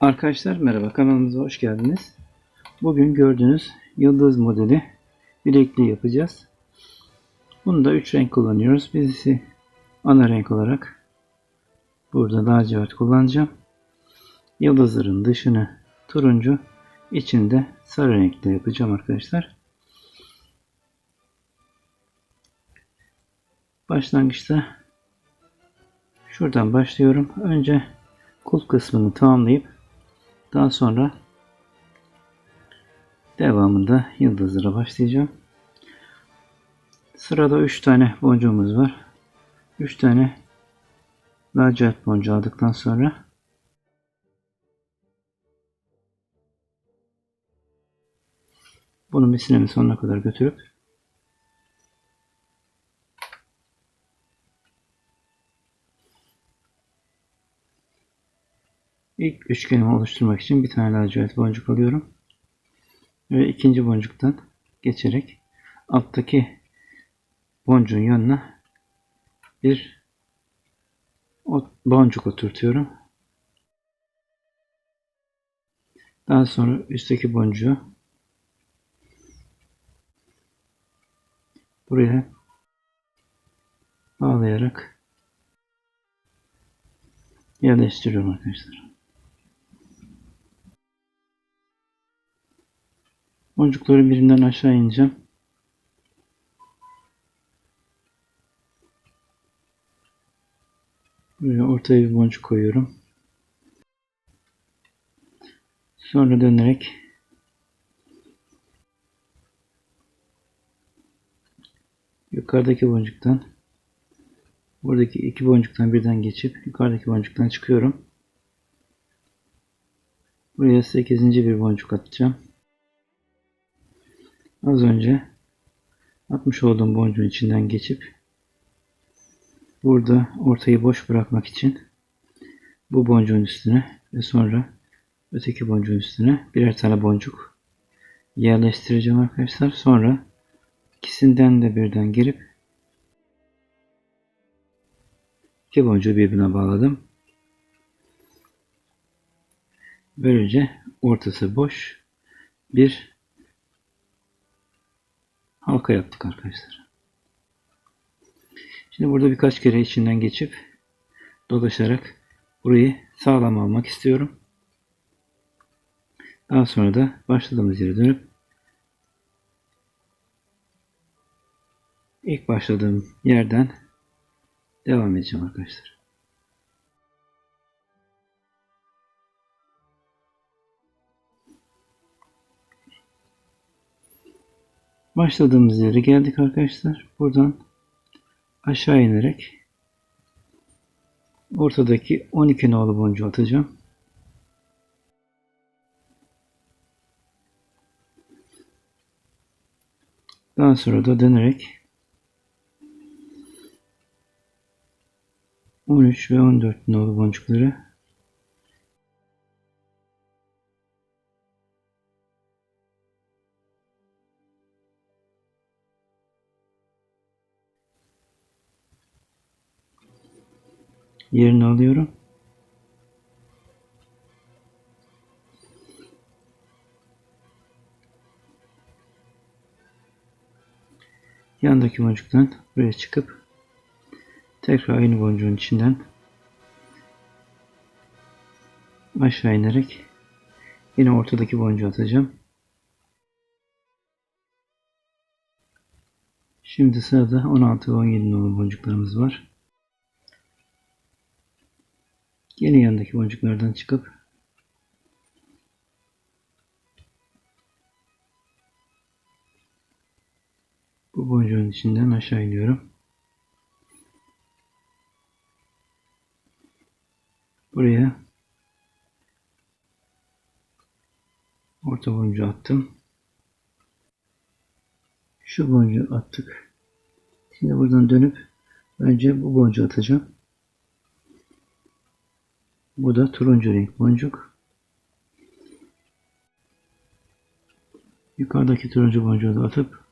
Arkadaşlar merhaba kanalımıza hoş geldiniz. Bugün gördüğünüz yıldız modeli bilekliği yapacağız. Bunu da 3 renk kullanıyoruz. Birisi ana renk olarak burada lacivert kullanacağım. Yıldızların dışını turuncu, içinde sarı renkte yapacağım arkadaşlar. Başlangıçta şuradan başlıyorum. Önce kulp kısmını tamamlayıp daha sonra devamında yıldızlara başlayacağım. Sırada 3 tane boncuğumuz var. 3 tane lacivert boncuğu aldıktan sonra bunu misinemin sonuna kadar götürüp İlk üçgenimi oluşturmak için bir tane lacivert boncuk alıyorum. Ve ikinci boncuktan geçerek alttaki boncuğun yanına bir boncuk oturtuyorum. Daha sonra üstteki boncuğu buraya bağlayarak yerleştiriyorum arkadaşlar. Boncukları birinden aşağı ineceğim. Buraya ortaya bir boncuk koyuyorum. Sonra dönerek yukarıdaki boncuktan buradaki iki boncuktan birden geçip yukarıdaki boncuktan çıkıyorum. Buraya 8. bir boncuk atacağım. Az önce atmış olduğum boncuğun içinden geçip burada ortayı boş bırakmak için bu boncuğun üstüne ve sonra öteki boncuğun üstüne birer tane boncuk yerleştireceğim arkadaşlar. Sonra ikisinden de birden girip iki boncuğu birbirine bağladım. Böylece ortası boş bir halka yaptık arkadaşlar. Şimdi burada birkaç kere içinden geçip dolaşarak burayı sağlam almak istiyorum. Daha sonra da başladığımız yere dönüp ilk başladığım yerden devam edeceğim arkadaşlar. Başladığımız yere geldik arkadaşlar. Buradan aşağı inerek ortadaki 12 nolu boncuğu atacağım. Daha sonra da dönerek 13 ve 14 nolu boncukları yerini alıyorum. Yandaki boncuktan buraya çıkıp tekrar aynı boncuğun içinden aşağı inerek yine ortadaki boncuğu atacağım. Şimdi sırada 16 ve 17 numaralı boncuklarımız var. Yeni yanındaki boncuklardan çıkıp bu boncuğun içinden aşağı iniyorum. Buraya orta boncuğu attım. Şu boncuğu attık. Şimdi buradan dönüp önce bu boncuğu atacağım. Bu da turuncu renk boncuk. Yukarıdaki turuncu boncuğu da atıp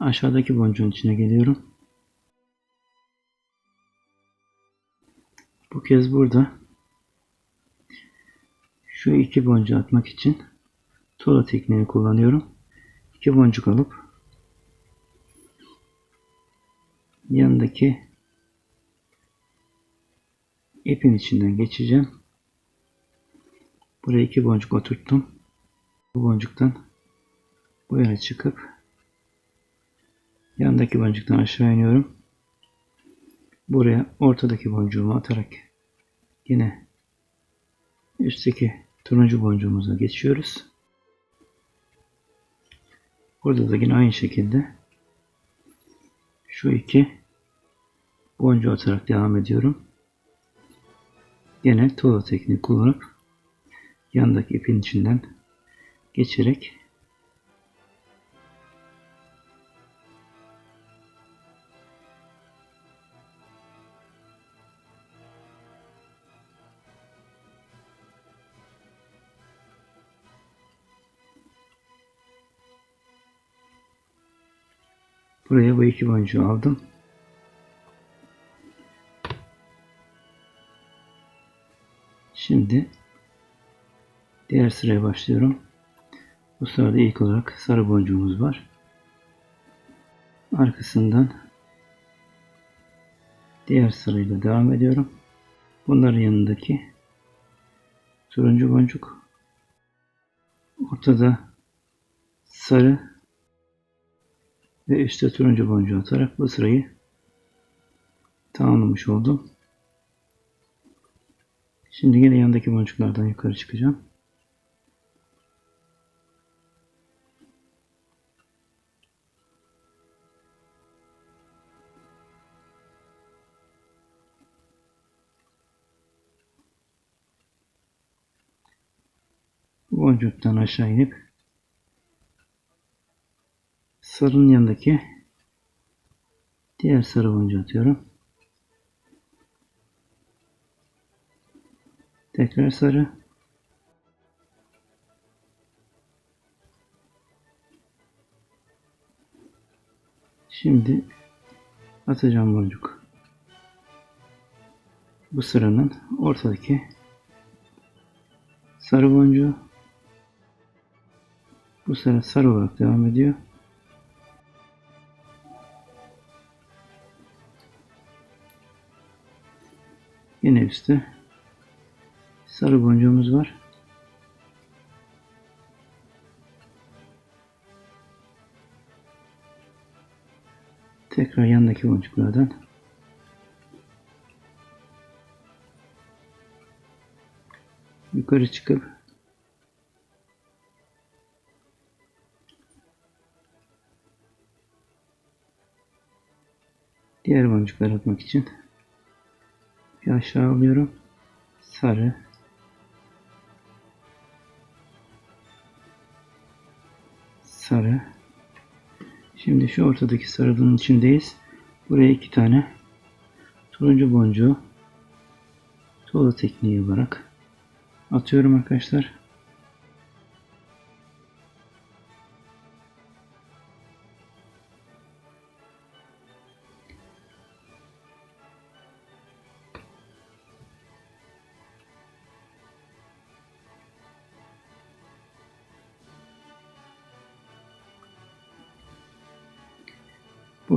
aşağıdaki boncuğun içine geliyorum. kez burada şu iki boncuğu atmak için tuğla tekniğini kullanıyorum. İki boncuk alıp yanındaki ipin içinden geçeceğim. Buraya iki boncuk oturttum. Bu boncuktan bu yana çıkıp yandaki boncuktan aşağı iniyorum. Buraya ortadaki boncuğumu atarak yine üstteki turuncu boncuğumuza geçiyoruz. Burada da yine aynı şekilde şu iki boncuğu atarak devam ediyorum. Yine tuğla tekniği kullanıp yandaki ipin içinden geçerek Buraya bu iki boncuğu aldım. Şimdi diğer sıraya başlıyorum. Bu sırada ilk olarak sarı boncuğumuz var. Arkasından diğer sırayla devam ediyorum. Bunların yanındaki turuncu boncuk ortada sarı ve üstte turuncu boncuğu atarak bu sırayı tamamlamış oldum. Şimdi yine yandaki boncuklardan yukarı çıkacağım. boncuktan aşağı inip sarının yanındaki diğer sarı boncuğu atıyorum. Tekrar sarı. Şimdi atacağım boncuk. Bu sıranın ortadaki sarı boncuğu bu sıra sarı olarak devam ediyor. Yine üstte sarı boncuğumuz var. Tekrar yandaki boncuklardan yukarı çıkıp diğer boncukları atmak için bir aşağı alıyorum. Sarı. Sarı. Şimdi şu ortadaki sarılığın içindeyiz. Buraya iki tane turuncu boncuğu tuğla tekniği olarak atıyorum arkadaşlar.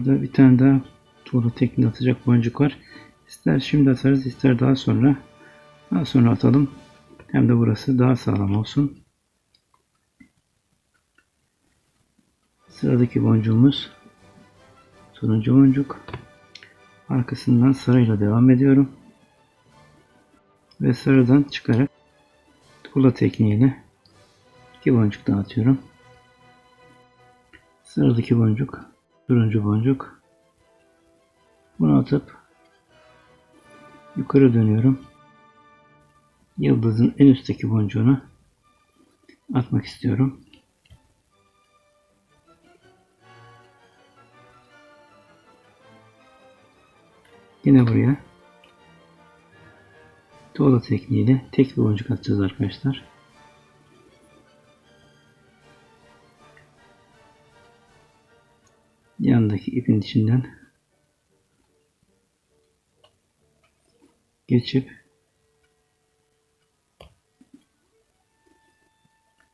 Burada bir tane daha tuğla tekniği atacak boncuk var. İster şimdi atarız ister daha sonra. Daha sonra atalım. Hem de burası daha sağlam olsun. Sıradaki boncuğumuz turuncu boncuk. Arkasından sarıyla devam ediyorum. Ve sarıdan çıkarak tuğla tekniğiyle iki boncuk daha atıyorum. Sıradaki boncuk turuncu boncuk. Bunu atıp yukarı dönüyorum. Yıldızın en üstteki boncuğunu atmak istiyorum. Yine buraya tuğla tekniğiyle tek bir boncuk atacağız arkadaşlar. İçinden geçip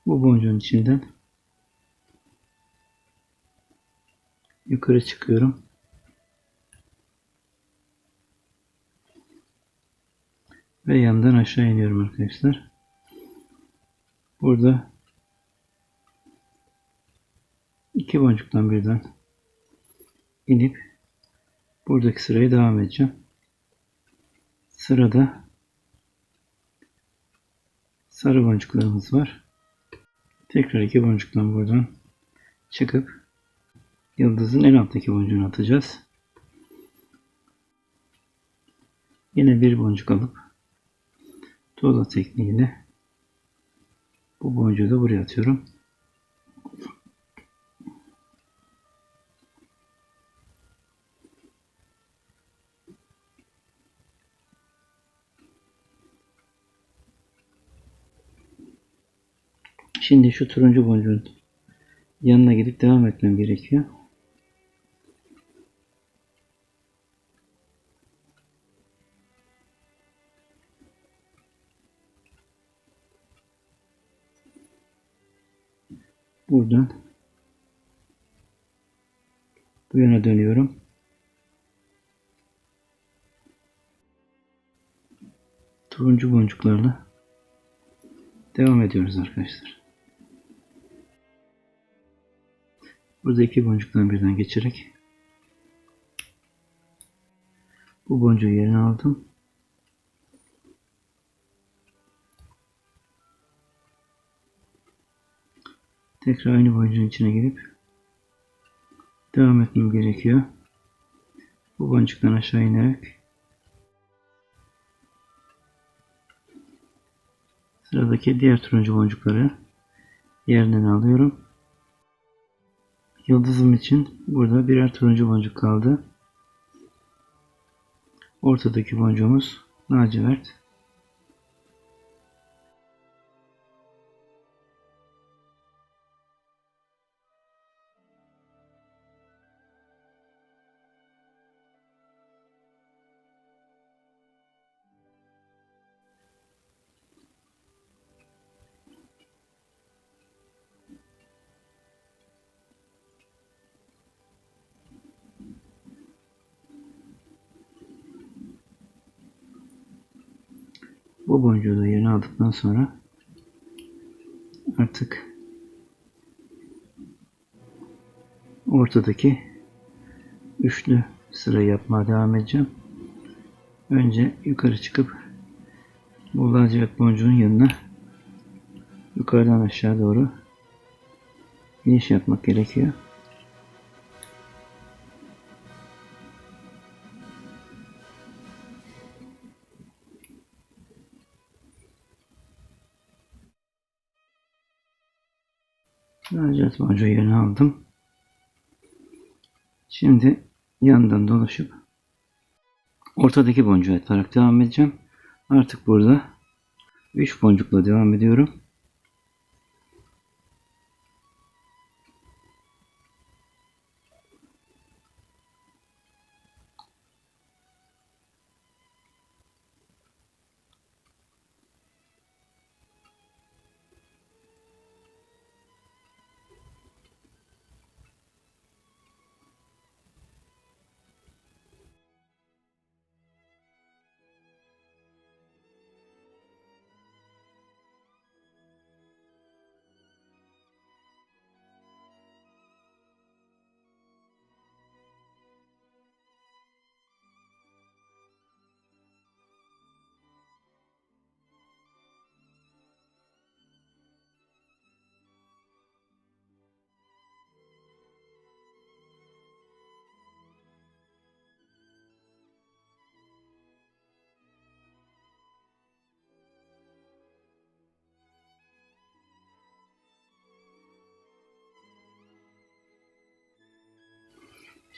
bu boncuğun içinden yukarı çıkıyorum. Ve yandan aşağı iniyorum arkadaşlar. Burada iki boncuktan birden inip buradaki sırayı devam edeceğim. Sırada sarı boncuklarımız var. Tekrar iki boncuktan buradan çıkıp yıldızın en alttaki boncuğunu atacağız. Yine bir boncuk alıp tuğla tekniğiyle bu boncuğu da buraya atıyorum. Şimdi şu turuncu boncuğun yanına gidip devam etmem gerekiyor. Buradan bu yana dönüyorum. Turuncu boncuklarla devam ediyoruz arkadaşlar. Burada iki boncuktan birden geçerek bu boncuğu yerine aldım. Tekrar aynı boncuğun içine girip devam etmem gerekiyor. Bu boncuktan aşağı inerek sıradaki diğer turuncu boncukları yerinden alıyorum. Yıldızım için burada birer turuncu boncuk kaldı. Ortadaki boncuğumuz lacivert. Bu boncuğu da yerine aldıktan sonra artık ortadaki üçlü sıra yapmaya devam edeceğim. Önce yukarı çıkıp bu lacivert boncuğun yanına yukarıdan aşağı doğru iniş yapmak gerekiyor. Lacivert boncuğu yerine aldım. Şimdi yandan dolaşıp ortadaki boncuğu atarak devam edeceğim. Artık burada 3 boncukla devam ediyorum.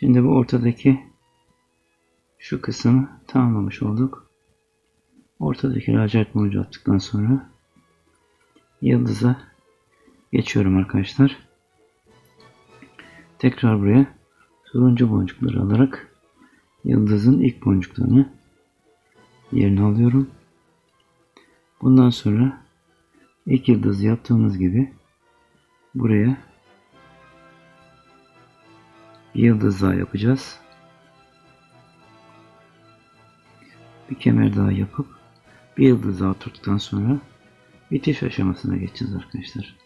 Şimdi bu ortadaki şu kısmı tamamlamış olduk. Ortadaki lacivert boncuğu attıktan sonra yıldıza geçiyorum arkadaşlar. Tekrar buraya turuncu boncukları alarak yıldızın ilk boncuklarını yerini alıyorum. Bundan sonra ilk yıldız yaptığımız gibi buraya yıldız daha yapacağız. Bir kemer daha yapıp bir yıldız daha tuttuktan sonra bitiş aşamasına geçeceğiz arkadaşlar.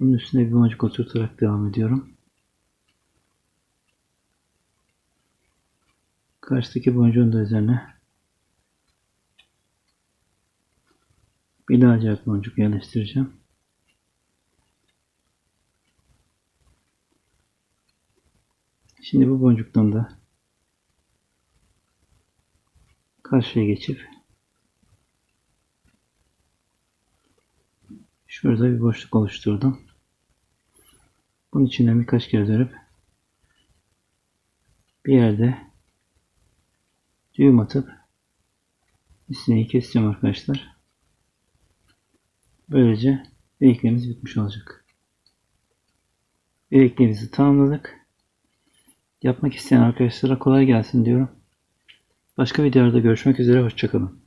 Bunun üstüne bir boncuk oturtarak devam ediyorum. Karşıdaki boncuğun da üzerine bir lacivert boncuk yerleştireceğim. Şimdi bu boncuktan da karşıya geçip şurada bir boşluk oluşturdum. Bunun içinden birkaç kere dönüp bir yerde düğüm atıp iğneyi keseceğim arkadaşlar. Böylece bilekliğimiz bitmiş olacak. Bilekliğimizi tamamladık. Yapmak isteyen arkadaşlara kolay gelsin diyorum. Başka videolarda görüşmek üzere. Hoşçakalın.